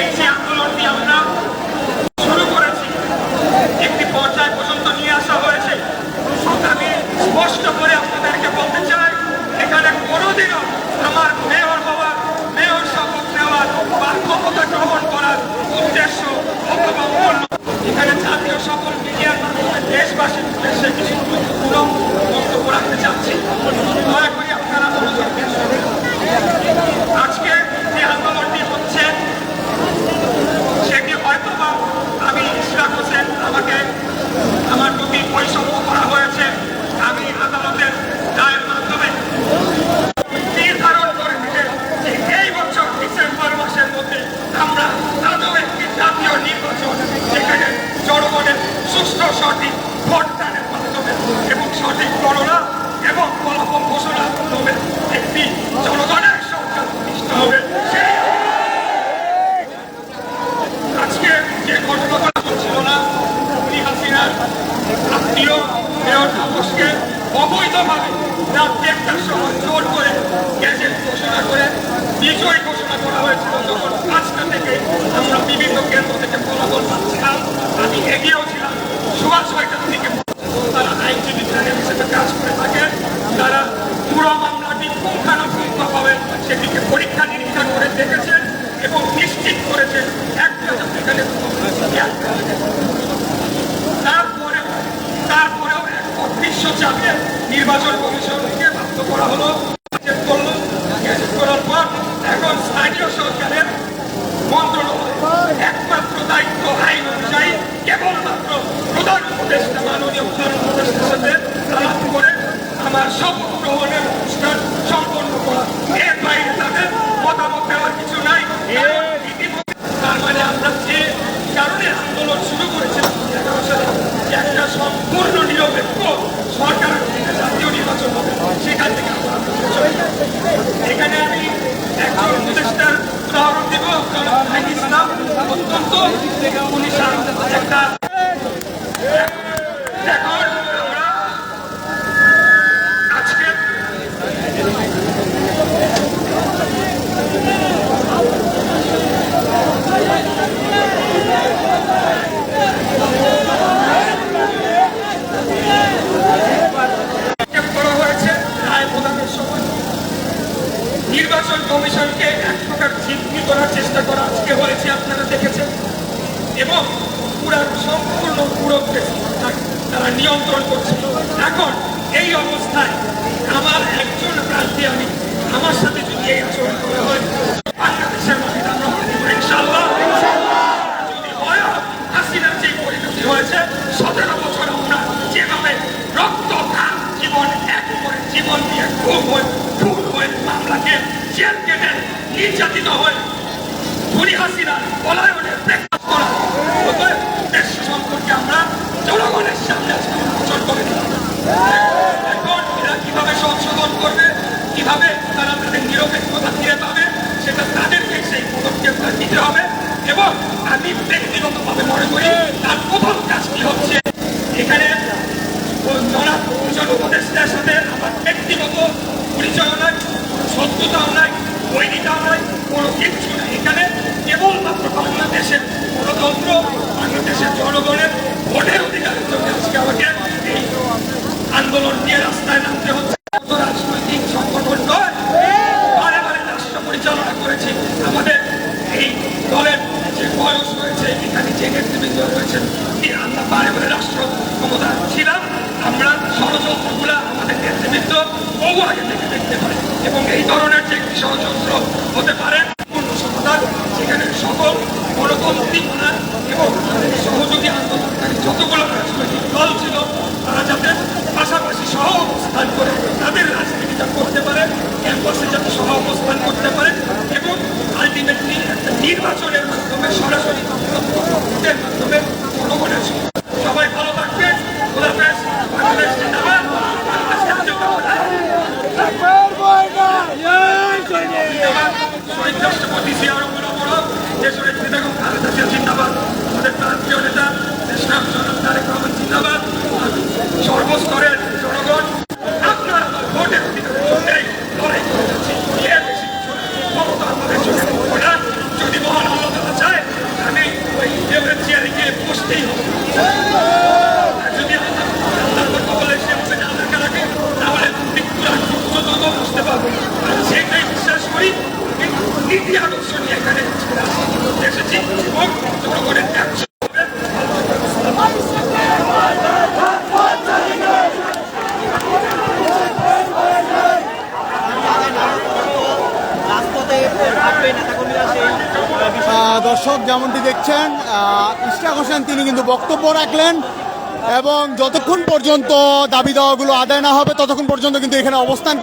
এই যে আন্দোলনটি আমরা শুরু করেছি। একটি পর্যায় পর্যন্ত নিয়ে আসা হয়েছে। আমি স্পষ্ট করে আপনাদেরকে বলতে চাই, এখানে কোনোদিনও আমার মেয়র হওয়ার, মেয়র শপথ নেওয়ার বা ক্ষমতা গ্রহণ করার উদ্দেশ্য অথবা অন্য এখানে জাতীয় সকল মিডিয়ার মাধ্যমে দেশবাসীর উদ্দেশ্যে কিছু গুরুত্বপূর্ণ বক্তব্য রাখতে চাচ্ছি দয়া করে আপনারা মনোযোগ দিয়ে শুনুন। আজকে যে আন্দোলনটি হচ্ছে সেটি হয়তো বা আমি ইশরাক হোসেন আমাকে আমার প্রতি বৈষম্য করা হয়েছে আমি আদালতের রায়ের মাধ্যমে নির্ধারণ করে দিলে যে এই বছর ডিসেম্বর মাসের মধ্যে আমরা আদৌ একটি জাতীয় নির্বাচন যেখানে জনগণের সুষ্ঠু সঠিক ভোটদানের মাধ্যমে এবং সঠিক গণনা এবং ফলাফল ঘোষণার মাধ্যমে একটি জনগণের সরকার প্রতিষ্ঠা হবে। আজকে যে ঘটনাটা হচ্ছিল না উনি হাসিনার আত্মীয় মেয়র তাপসকে অবৈধভাবে রাত দেড়টার সময় জোর করে গ্যাজেট ঘোষণা করে, বিজয় ঘোষণা করা হয়েছিল যখন পাঁচটা থেকে আমরা বিভিন্ন কেন্দ্র থেকে ফলাফল পাচ্ছিলাম আমি এগিয়েও ছিলাম। সোয়া ছয়টার দিকে তারা আইনজীবী প্যানেল হিসেবে কাজ করে থাকেন। তারা পুরো মামলাটি পুঙ্খানুপুঙ্খভাবে সেটিকে পরীক্ষা নিরীক্ষা করে দেখেছেন এবং নিশ্চিত করেছেন একটা যাতে এখানে কোনো গ্যাপ না থাকে। তারপরে তারপরেও এক অদৃশ্য চাপে নির্বাচন কমিশনকে বাধ্য করা হলো গ্যাজেট করল গ্যাজেট করার পর এখন স্থানীয় সরকারের মন্ত্রণালয় একমাত্র দায়িত্ব আইন অনুযায়ী কেবলমাত্র প্রধান উপদেষ্টা মাননীয় প্রধান উপদেষ্টার সাথে আলাপ করে আমার শপথ গ্রহণের অনুষ্ঠান সম্পন্ন করা এর বাইরে তাদের মতামত দেওয়ার কিছু নাই কারণ ইতিমধ্যে তার মানে আমরা যে কারণে আন্দোলন শুরু করেছিলাম এগারো সালে যে একটা সম্পূর্ণ নিরপেক্ষ সরকার জাতীয় নির্বাচন হবে সেখান থেকে আমরা চলে যাই। এখানে আমি একজন উপদেষ্টার উদাহরণ দেব জনাব নাহিদ ইসলাম অত্যন্ত একটা এখন আমরা আজকে আক্ষেপ করা হয়েছে রায় প্রদানের সময় নির্বাচন কমিশনকে এক প্রকার জিম্মি করার চেষ্টা করা আজকে হয়েছে আপনারা দেখেছেন এবং পুরা সম্পূর্ণ পুরো তারা নিয়ন্ত্রণ করছিল এখন এই অবস্থায় আমার একজন প্রার্থী আমি আমার সাথে যদি এই আচরণ করা হয় পরিণতি হয়েছে, সতেরো বছর যেভাবে রক্ত এক করে জীবন খুব হয়ে হয়ে নির্যাতিত হয়ে হাসিনা পলায়নের দিতে হবে এবং আমি ব্যক্তিগতভাবে মনে করি হ্যাঁ। তার প্রথম কাজটি হচ্ছে? এখানে উপদেষ্টার সাথে আমার ব্যক্তিগত পরিচয় নয় কোনো শত্রুতাও নয় বৈরিতাও নয় কোনো কিচ্ছু নয় এখানে কেবলমাত্র বাংলাদেশের গণতন্ত্র বাংলাদেশের জনগণের ভোটের অধিকারের জন্য আজকে আমাকে এই আন্দোলন নিয়ে রাস্তায় নামতে হচ্ছে। রাজনৈতিক সংগঠন নয়। বারে বারে রাষ্ট্র পরিচালনা করেছি। আমাদের এই দলের যে বয়স রয়েছে, এখানে যে নেতৃবৃন্দ রয়েছেন আমরা বারে বারে রাষ্ট্র ক্ষমতা ছিলাম। আমরা ষড়যন্ত্রগুলা আমাদের নেতৃবৃন্দ বহু আগে থেকে দেখতে পারি। এবং এই ধরনের যে একটি ষড়যন্ত্র হতে পারে, পূর্ণ সমাধান সেখানে সকল গণতান্ত্রিক যেমনটি দেখছেন ইশরাক হোসেন, তিনি কিন্তু বক্তব্য রাখলেন এবং যতক্ষণ পর্যন্ত দাবি দেওয়াগুলো আদায় না হবে, ততক্ষণ পর্যন্ত কিন্তু এখানে অবস্থান